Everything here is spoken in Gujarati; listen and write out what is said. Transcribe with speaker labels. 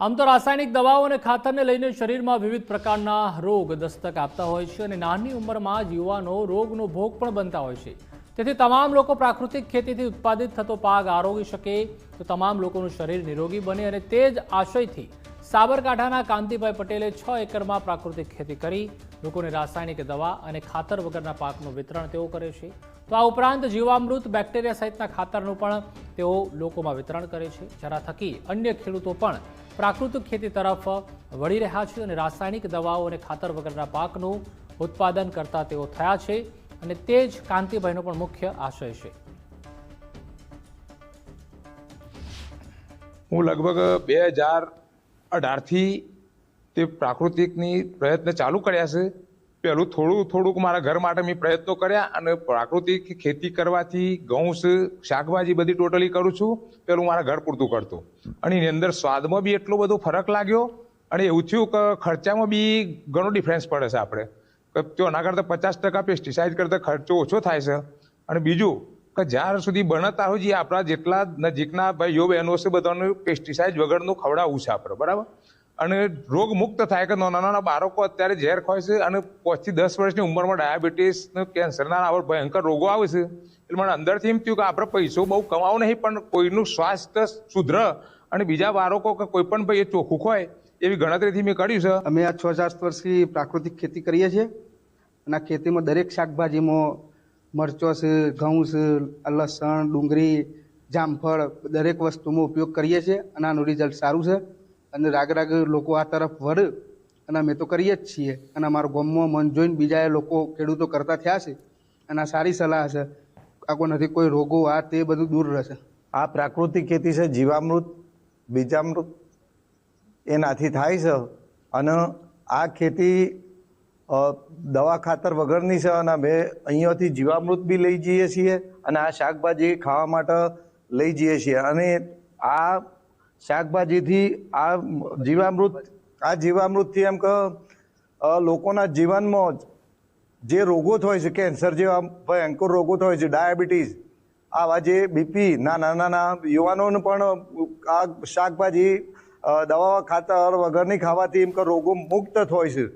Speaker 1: આમ તો રાસાયણિક દવાઓ અને ખાતરને લઈને શરીરમાં વિવિધ પ્રકારના રોગ દસ્તક આપતા હોય છે અને નાની ઉંમરમાં જ યુવાનો રોગનો ભોગ પણ બનતા હોય છે. તેથી તમામ લોકો પ્રાકૃતિક ખેતીથી ઉત્પાદિત થતો પાક આરોગી શકે તો તમામ લોકોનું શરીર નિરોગી બને અને તે જ આશયથી સાબરકાંઠાના કાંતિભાઈ પટેલે છ એકરમાં પ્રાકૃતિક ખેતી કરી, લોકોને રાસાયણિક દવા અને ખાતર વગરના પાકનું વિતરણ તેઓ કરે છે. તો આ ઉપરાંત જીવામૃત બેક્ટેરિયા સહિતના ખાતરનું પણ તેઓ લોકોમાં વિતરણ કરે છે. જેના થકી અન્ય ખેડૂતો પણ પ્રાકૃતિક ખેતી તરફ વળી રહ્યા છે અને રાસાયણિક દવાઓ અને ખાતર વગરના પાકનું ઉત્પાદન કરતા તેઓ થયા છે અને તે જ કાંતિભાઈનો પણ મુખ્ય આશય છે.
Speaker 2: હું લગભગ બે હજાર અઢારથી તે પ્રાકૃતિકની પ્રયત્ન ચાલુ કર્યા છે. પહેલું થોડું, થોડુંક મારા ઘર માટે મેં પ્રયત્નો કર્યા અને પ્રાકૃતિક ખેતી કરવાથી ઘઉં શાકભાજી બધી ટોટલી કરું છું. પેલું મારા ઘર પૂરતું કરતો. અને એની અંદર સ્વાદમાં બી એટલો બધો ફરક લાગ્યો અને એવું થયું કે ખર્ચામાં બી ઘણો ડિફરન્સ પડે છે આપણે. તો એના કરતાં પચાસ ટકા પેસ્ટિસાઇડ કરતાં ખર્ચો ઓછો થાય છે. અને બીજું કે જ્યાં સુધી બનતા હોય છે આપણા જેટલા નજીકના ભાઈઓ બહેનો છે, બધાનું પેસ્ટિસાઇડ વગરનું ખવડાવવું છે આપણે, બરાબર? અને રોગ મુક્ત થાય કે નાના નાના બાળકો અત્યારે ઝેર ખાય છે અને પાંચથી દસ વર્ષની ઉંમરમાં ડાયાબિટીસ કેન્સરના આવા ભયંકર રોગો આવે છે. એટલે મને અંદરથી એમ થયું કે આપણે પૈસો બહુ કમાવો નહીં, પણ કોઈનું સ્વાસ્થ્ય સુધર અને બીજા બાળકો કે કોઈ પણ ભાઈ એ ચોખ્ખું હોય એવી ગણતરીથી મેં કર્યું છે.
Speaker 3: અમે આ છ સાત વર્ષથી પ્રાકૃતિક ખેતી કરીએ છીએ. અને આ ખેતીમાં દરેક શાકભાજીમાં મરચો છે, ઘઉં છે, લસણ, ડુંગળી, જામફળ દરેક વસ્તુમાં ઉપયોગ કરીએ છીએ અને આનું રિઝલ્ટ સારું છે. અને રાગ રાગ લોકો આ તરફ વળે અને અમે તો કરીએ જ છીએ. અને અમારા ગામમાં મન જોઈને બીજા લોકો ખેડૂતો કરતા થયા છે. અને આ સારી સલાહ છે. આ કોઈ નથી કોઈ રોગો આ તે બધું દૂર રહેશે.
Speaker 4: આ પ્રાકૃતિક ખેતી છે, જીવામૃત, બીજામૃત, એનાથી થાય છે. અને આ ખેતી દવા ખાતર વગરની સેવાના અમે અહીંયાથી જીવામૃત બી લઈ જઈએ છીએ અને આ શાકભાજી ખાવા માટે લઈ જઈએ છીએ. અને આ શાકભાજીથી આ જીવામૃત, આ જીવામૃતથી એમ કે લોકોના જીવનમાં જ રોગો થાય છે, કેન્સર જેવા ભયંકર રોગો થાય છે, ડાયાબિટીસ, આવા જે બીપી નાના નાના યુવાનોને પણ આ શાકભાજી દવા ખાતર વગરની ખાવાથી એમ કે રોગો મુક્ત થાય છે.